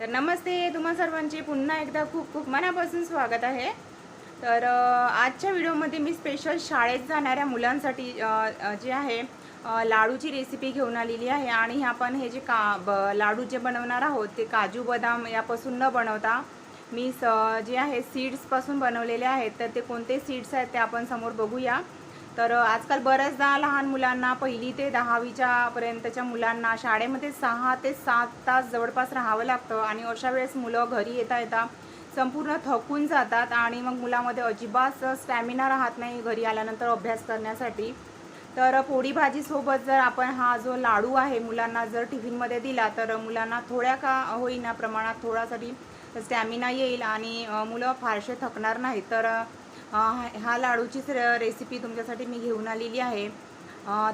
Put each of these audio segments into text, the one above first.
तर नमस्ते तुम्हा सर्वांचे पुन्हा एकदा खूप खूप मनापासून स्वागत आहे. तर आजच्या व्हिडिओमध्ये मी स्पेशल शाळेत जाणाऱ्या मुलांसाठी जे आहे लाडूची रेसिपी घेऊन आलेली आहे आणि हे आपण हे जे का ब लाडू जे बनवणार आहोत ते काजू बदाम यापासून न बनवता मी स जे आहे सीड्सपासून बनवलेले आहेत. तर ते कोणते सीड्स आहेत ते आपण समोर बघूया. तर आजकाल बऱ्याचदा लहान मुलांना पहिली ते दहावीच्या पर्यंतच्या मुलांना शाळेमध्ये सहा ते सात तास जवळपास राहावं लागतं आणि अशा वेळेस मुलं घरी येता येता संपूर्ण थकून जातात आणि मग मुलामध्ये अजिबात स्टॅमिना राहत नाही घरी आल्यानंतर अभ्यास करण्यासाठी. तर पोळी भाजीसोबत जर आपण हा जो लाडू आहे मुलांना जर टिफिनमध्ये दिला तर मुलांना थोड्या का होईना प्रमाणात थोडासाठी स्टॅमिना येईल आणि मुलं फारसे थकणार नाहीत. तर हा लाडूचीच र- रेसिपी तुमच्यासाठी मी घेऊन आलेली आहे.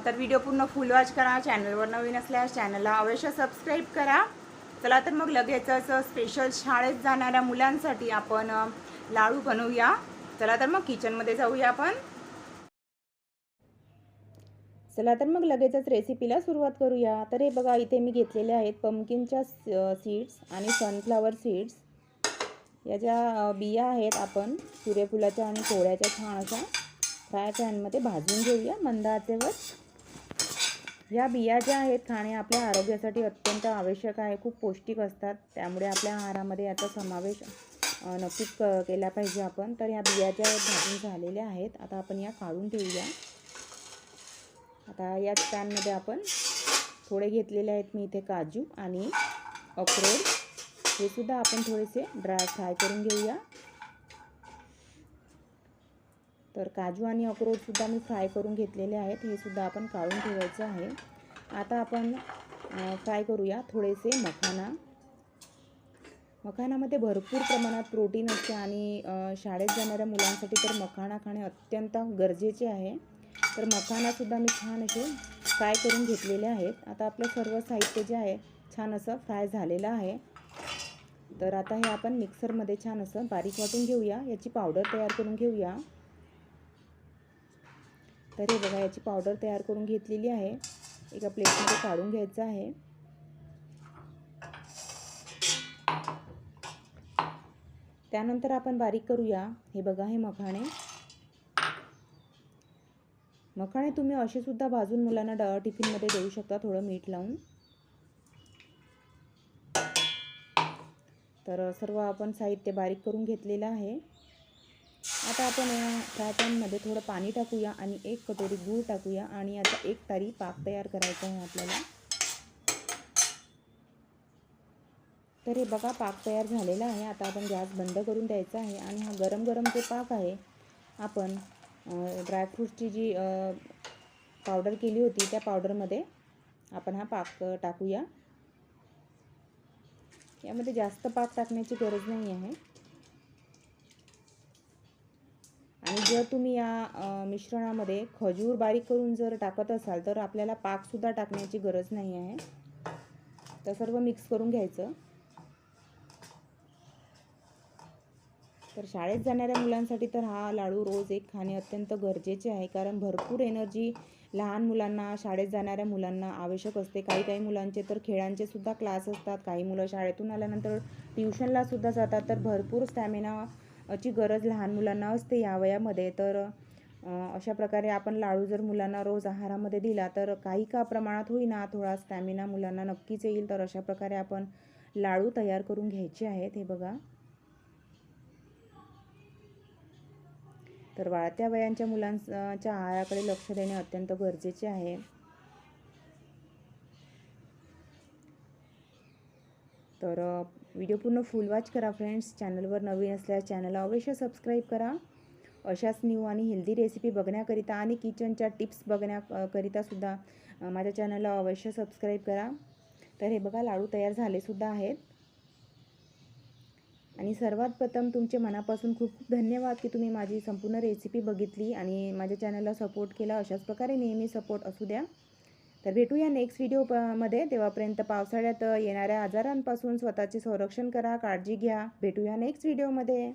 तर व्हिडिओ पूर्ण फुल वॉच करा चॅनलवर नवीन असल्यास चॅनलला अवश्य सबस्क्राईब करा. चला तर मग लगेचच स्पेशल शाळेत जाणाऱ्या मुलांसाठी आपण लाडू बनवूया. चला तर मग किचनमध्ये जाऊया आपण. चला तर मग लगेचच रेसिपीला सुरुवात करूया. तर हे बघा इथे मी घेतलेले आहेत पमकिनच्या सीड्स आणि सनफ्लावर सीड्स या ज्या बिया आहेत आपण सूर्यफुलाच्या आणि कोळ्याच्या छान अशा फ्राय पॅनमध्ये भाजून घेऊया मंद आचेवर या बिया ज्या आहेत खाणे आपल्या आरोग्यासाठी अत्यंत आवश्यक आहे खूप पौष्टिक असतात. त्यामुळे आपल्या आहारामध्ये याचा समावेश नक्कीच क केला पाहिजे आपण. तर या बिया ज्या भाजून झालेल्या आहेत आता आपण या काढून ठेवूया. आता याच पॅनमध्ये आपण थोडे घेतलेले आहेत मी इथे काजू आणि अक्रोड. हे सुद्धा आपण थोडेसे ड्राय फ्राय करून घेऊया. तर काजू आणि अक्रोडसुद्धा मी फ्राय करून घेतलेले आहेत. हे सुद्धा आपण काढून ठेवायचं आहे. आता आपण फ्राय करूया थोडेसे मखाना. मखानामध्ये भरपूर प्रमाणात प्रोटीन असते आणि शाळेत जाणाऱ्या मुलांसाठी तर मखाना खाणे अत्यंत गरजेचे आहे. तर मखानासुद्धा मी छान असे फ्राय करून घेतलेले आहेत. आता आपलं सर्व साहित्य जे आहे छान असं फ्राय झालेलं आहे. तर आता हे आपण मिक्सरमध्ये छान असं बारीक वाटून घेऊया. याची पावडर तयार करून घेऊया. तर हे बघा याची पावडर तयार करून घेतलेली आहे. एका प्लेटमध्ये काढून घ्यायचं आहे. त्यानंतर आपण बारीक करूया. हे बघा हे मखाणे. मखाणे तुम्ही असे सुद्धा भाजून मुलांना ड टिफिनमध्ये देऊ शकता थोडं मीठ लावून. तर सर्व आपण साहित्य बारीक करून घेतलेलं आहे. आता आपण या फ्रायपॅनमध्ये थोडं पाणी टाकूया आणि एक कटोरी गूळ टाकूया आणि आता एक तारी पाक तयार करायचा आहे आपल्याला. तर हे बघा पाक तयार झालेला आहे. आता आपण गॅस बंद करून द्यायचा आहे आणि हा गरम गरम जो पाक आहे आपण ड्रायफ्रूटची जी पावडर केली होती त्या पावडरमध्ये आपण हा पाक टाकूया. यामध्ये जास्त पाक टाकण्याची गरज नाही आहे. आणि जर तुम्ही या मिश्रणामध्ये खजूर बारीक करून जर टाकत असाल तर आपल्याला पाकसुद्धा टाकण्याची गरज नाही आहे. तर सर्व मिक्स करून घ्यायचं. तर शाळेत जाणाऱ्या मुलांसाठी तर हा लाडू रोज एक खाणे अत्यंत गरजेचे आहे. कारण भरपूर एनर्जी लहान मुलांना शाळेत जाणाऱ्या मुलांना आवश्यक असते. काही काही मुलांचे तर खेळांचे सुद्धा क्लास असतात. काही मुलं शाळेतून आल्यानंतर ट्युशनला सुद्धा जातात. तर भरपूर स्टॅमिना ची गरज लहान मुलांना असते या वयामध्ये. तर अशा प्रकारे आपण लाडू जर मुलांना रोज आहारामध्ये दिला तर काही का प्रमाणात होईना थोडा स्टॅमिना मुलांना नक्कीच येईल. तर अशा प्रकारे आपण लाडू तयार करून घ्यायचे आहेत. हे बघा. तर वाढत्या वयांच्या मुलांच्या आहाराकडे लक्ष देणे अत्यंत गरजेचे आहे. तर व्हिडिओ पूर्ण फुल वॉच करा फ्रेंड्स. चॅनलवर नवीन असल्यास चॅनलला अवश्य सबस्क्राईब करा. अशाच न्यू आणि हेल्दी रेसिपी बघण्याकरिता आणि किचनच्या टिप्स बघण्याकरिता सुद्धा माझ्या चॅनलला अवश्य सबस्क्राईब करा. तर हे बघा लाडू तयार झालेसुद्धा आहेत. आणि सर्वात प्रथम तुमचे मनापासून खूप खूप धन्यवाद की तुम्ही माझी संपूर्ण रेसिपी बघितली आणि माझ्या चॅनलला सपोर्ट केला. अशाच प्रकारे नेहमी सपोर्ट असू द्या. तर भेटूया नेक्स्ट व्हिडिओमध्ये तेव्हापर्यंत पावसाळ्यात येणाऱ्या आजारांपासून स्वतःचे संरक्षण करा काळजी घ्या. भेटूया नेक्स्ट व्हिडिओमध्ये